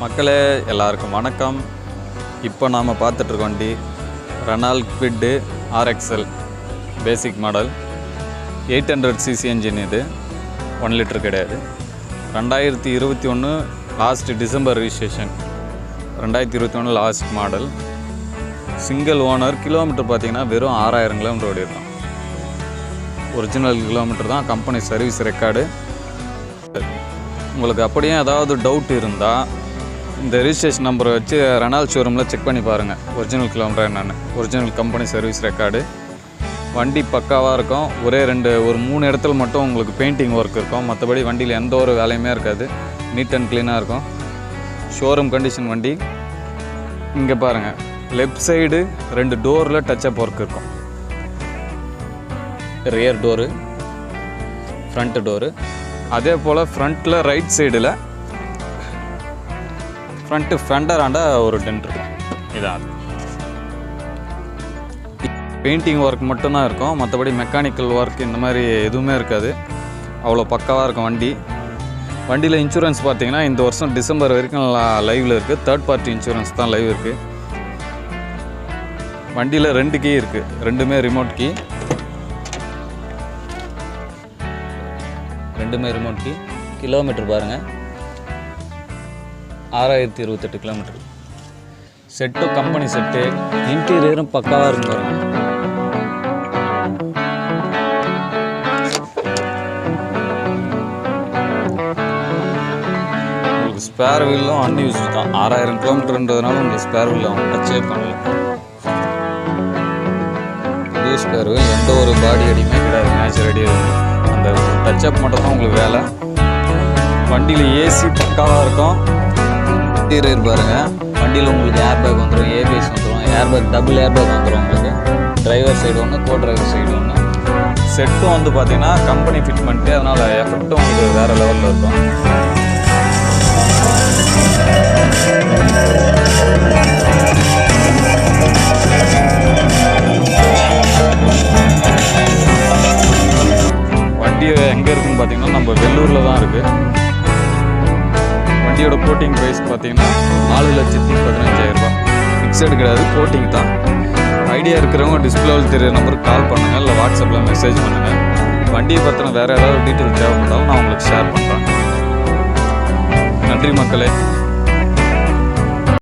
மக்களே எல்லாருக்கும் வணக்கம். இப்போ நாம் பார்த்துட்ருக்க வண்டி Renault Kwid RXL basic model eight hundred CC engine இது. ஒன் லிட்டர் கிடையாது. ரெண்டாயிரத்தி இருபத்தி ஒன்று லாஸ்ட் டிசம்பர் ரிஜிஸ்ட்ரேஷன் ரெண்டாயிரத்தி இருபத்தி ஒன்று last model single owner kilometre பார்த்தீங்கன்னா வெறும் ஆறாயிரம் கிலோமீட்டர் ஓடி ஒரிஜினல் கிலோமீட்டர் தான் கம்பெனி சர்வீஸ் ரெக்கார்டு உங்களுக்கு அப்படியே ஏதாவது டவுட் இருந்தால் இந்த ரிஜிஸ்ட்ரேஷன் நம்பரை வச்சு ரெனால் ஷோரூமில் செக் பண்ணி பாருங்கள் ஒரிஜினல் கிலோமீட்டர் என்னென்னு. ஒரிஜினல் கம்பெனி சர்வீஸ் ரெக்கார்டு வண்டி பக்காவாக இருக்கும். ஒரே ரெண்டு ஒரு மூணு இடத்துல மட்டும் உங்களுக்கு பெயிண்டிங் ஒர்க் இருக்கும். மற்றபடி வண்டியில் எந்த ஒரு வேலையுமே இருக்காது. நீட் அண்ட் க்ளீனாக இருக்கும். ஷோரூம் கண்டிஷன் வண்டி. இங்கே பாருங்கள் லெஃப்ட் சைடு ரெண்டு டோரில் டச்சப் ஒர்க் இருக்கும். ரியர் டோரு ஃப்ரண்ட் டோரு அதே போல் ஃப்ரண்ட்டில் ரைட் சைடில் ஃப்ரண்ட்டு ஃபெண்டர் ஆண்ட ஒரு டென்ட் இருக்கும். இதான். பெயிண்டிங் ஒர்க் மட்டும்தான் இருக்கும். மற்றபடி மெக்கானிக்கல் ஒர்க் இந்த மாதிரி எதுவுமே இருக்காது. அவ்வளோ பக்காவாக இருக்கும் வண்டி. வண்டியில் இன்சூரன்ஸ் பார்த்தீங்கன்னா இந்த வருஷம் டிசம்பர் வரைக்கும் லைவில் இருக்குது தேர்ட் பார்ட்டி இன்சூரன்ஸ் தான் லைவ் இருக்குது வண்டியில் ரெண்டு கீ இருக்குது ரெண்டுமே ரிமோட் கீ ரெண்டுமே ரிமோட் கீ கிலோமீட்டர் பாருங்கள் ஆறாயிரத்தி இருபத்தெட்டு கிலோமீட்டர் செட்டும் கம்பெனி செட்டு இன்டீரியரும் பக்காவாக இருந்து பாருங்க. உங்களுக்கு ஸ்பேர் வீலும் அன்யூஸ் தான். ஆறாயிரம் கிலோமீட்டர்ன்றதுனால உங்களுக்கு ஸ்பேர் வீல் அவங்க டச்சே பண்ணல. புது ஸ்பேர் வீல் எந்த ஒரு பாடி அடியுமே கிடையாது. நேச்சர் அடி அந்த டச்சப் மட்டும் தான் உங்களுக்கு வேலை. வண்டியில் ஏசி பக்காவாக இருக்கும். இன்டீரியர் பாருங்க. வண்டியில் உங்களுக்கு ஏர் பேக் வந்துடும் ஏபிஎஸ் வந்துடும் air bag double air bag வந்துடும் உங்களுக்கு. டிரைவர் சைடு ஒன்று கோ டிரைவர் சைடு ஒன்று செட்டும் வந்து பார்த்தீங்கன்னா கம்பெனி ஃபிட் பண்ணிட்டு அதனால் எஃபெக்ட்டும் உங்களுக்கு வேறு லெவலில் இருக்கும். வண்டி எங்கே இருக்குன்னு பார்த்தீங்கன்னா நம்ம வெள்ளூரில் தான் இருக்குது வண்டியோட கோட்டிங் ப்ரைஸ் பார்த்தீங்கன்னா நாலு லட்சத்தி பதினஞ்சாயிரம் ரூபாய். ஃபிக்ஸடு கிடையாது கோட்டிங் தான். ஐடியா இருக்கிறவங்க டிஸ்பிளேவில் தெரிய நம்பருக்கு கால் பண்ணுங்கள் இல்லை வாட்ஸ்அப்பில் மெசேஜ் பண்ணுங்கள் வண்டியை பற்றின வேறு ஏதாவது டீட்டெயில் தேவைப்பட்டாலும் நான் உங்களுக்கு ஷேர் பண்ணுறேன் நன்றி மக்களே.